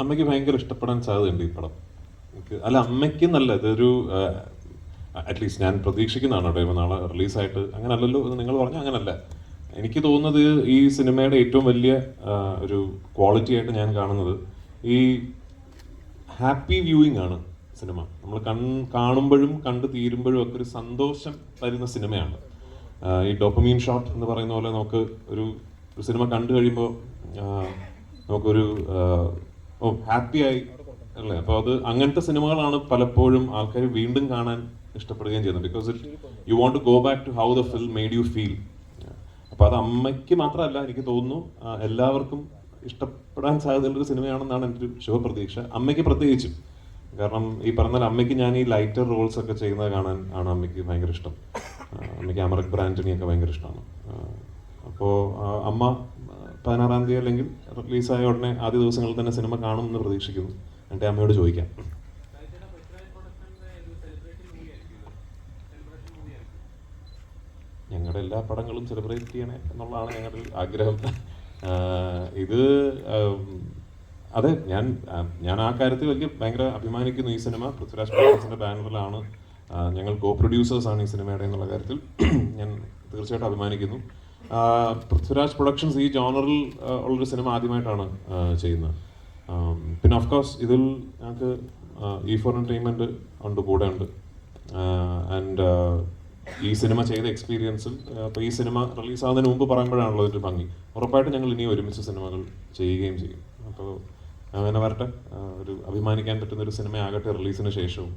അമ്മയ്ക്ക് ഭയങ്കര ഇഷ്ടപ്പെടാൻ സാധ്യതയുണ്ട് ഈ പടം. അല്ല അമ്മയ്ക്ക് നല്ല ഇതൊരു അറ്റ്ലീസ്റ്റ് ഞാൻ പ്രതീക്ഷിക്കുന്നതാണ് ഇപ്പം നാളെ റിലീസായിട്ട്. അങ്ങനെ അല്ലല്ലോ നിങ്ങൾ പറഞ്ഞാൽ അങ്ങനല്ല. എനിക്ക് തോന്നുന്നത് ഈ സിനിമയുടെ ഏറ്റവും വലിയ ഒരു ക്വാളിറ്റി ആയിട്ട് ഞാൻ കാണുന്നത് ഈ ഹാപ്പി വ്യൂയിങ് ആണ് സിനിമ. നമ്മൾ കൺ കാണുമ്പോഴും കണ്ടു തീരുമ്പോഴും ഒക്കെ ഒരു സന്തോഷം തരുന്ന സിനിമയാണ്. ഈ ഡോപ്പമീൻ ഷോട്ട് എന്ന് പറയുന്ന പോലെ നമുക്ക് ഒരു സിനിമ കണ്ടു കഴിയുമ്പോൾ നമുക്കൊരു ഓ ഹാപ്പി ആയി അല്ലേ? അപ്പോൾ അത് അങ്ങനത്തെ സിനിമകളാണ് പലപ്പോഴും ആൾക്കാർ വീണ്ടും കാണാൻ ഇഷ്ടപ്പെടുകയും ചെയ്യുന്നത്. Because it you want to go back to how the film made you feel അപ്പോൾ അത് അമ്മയ്ക്ക് മാത്രമല്ല എനിക്ക് തോന്നുന്നു എല്ലാവർക്കും ഇഷ്ടപ്പെടാൻ സാധ്യതയുള്ള ഒരു സിനിമയാണെന്നാണ് എന്റെ ഒരു ശുഭപ്രതീക്ഷ. അമ്മയ്ക്ക് പ്രത്യേകിച്ചും. കാരണം ഈ പറഞ്ഞാൽ അമ്മയ്ക്ക് ഞാൻ ഈ ലൈറ്റർ റോൾസ് ഒക്കെ ചെയ്യുന്നത് കാണാൻ ആണ് അമ്മയ്ക്ക് ഭയങ്കര ഇഷ്ടം. അമ്മയ്ക്ക് അമരക് ബ്രാൻഡിനെയൊക്കെ ഭയങ്കര ഇഷ്ടമാണ്. അപ്പോൾ അമ്മ പതിനാറാം തീയതി അല്ലെങ്കിൽ റിലീസായ ഉടനെ ആദ്യ ദിവസങ്ങളിൽ തന്നെ സിനിമ കാണും എന്ന് പ്രതീക്ഷിക്കുന്നു. എന്റെ അമ്മയോട് ചോദിക്കാം. ഞങ്ങളുടെ എല്ലാ പടങ്ങളും സെലിബ്രേറ്റ് ചെയ്യണേ എന്നുള്ളതാണ് ഞങ്ങളുടെ ആഗ്രഹം. ഇത് അതെ ഞാൻ ഞാൻ ആ കാര്യത്തിൽ വലിയ ഭയങ്കര അഭിമാനിക്കുന്നു ഈ സിനിമ. പൃഥ്വിരാജ് പ്രൊഡക്ഷന്റെ ബാനറിലാണ് ഞങ്ങൾ കോ പ്രൊഡ്യൂസേഴ്സാണ് ഈ സിനിമയുടെ എന്നുള്ള കാര്യത്തിൽ ഞാൻ തീർച്ചയായിട്ടും അഭിമാനിക്കുന്നു. പൃഥ്വിരാജ് പ്രൊഡക്ഷൻസ് ഈ ജോണറിൽ ഉള്ളൊരു സിനിമ ആദ്യമായിട്ടാണ് ചെയ്യുന്നത്. പിന്നെ ഓഫ്കോഴ്സ് ഇതിൽ ഞങ്ങൾക്ക് ഈ ഫോർ എന്റർടൈൻമെന്റ് ഉണ്ട് കൂടെ ഉണ്ട്. ആൻഡ് ഈ സിനിമ ചെയ്ത എക്സ്പീരിയൻസിൽ അപ്പോൾ ഈ സിനിമ റിലീസാകുന്നതിന് മുമ്പ് പറയുമ്പോഴാണല്ലോ ഇതിന്റെ ഭംഗി. ഉറപ്പായിട്ടും ഞങ്ങൾ ഇനി ഒരുമിച്ച് സിനിമകൾ ചെയ്യുകയും ചെയ്യും. അപ്പോൾ അങ്ങനെ വരട്ടെ. ഒരു അഭിമാനിക്കാൻ പറ്റുന്ന ഒരു സിനിമയാകട്ടെ റിലീസിന് ശേഷവും.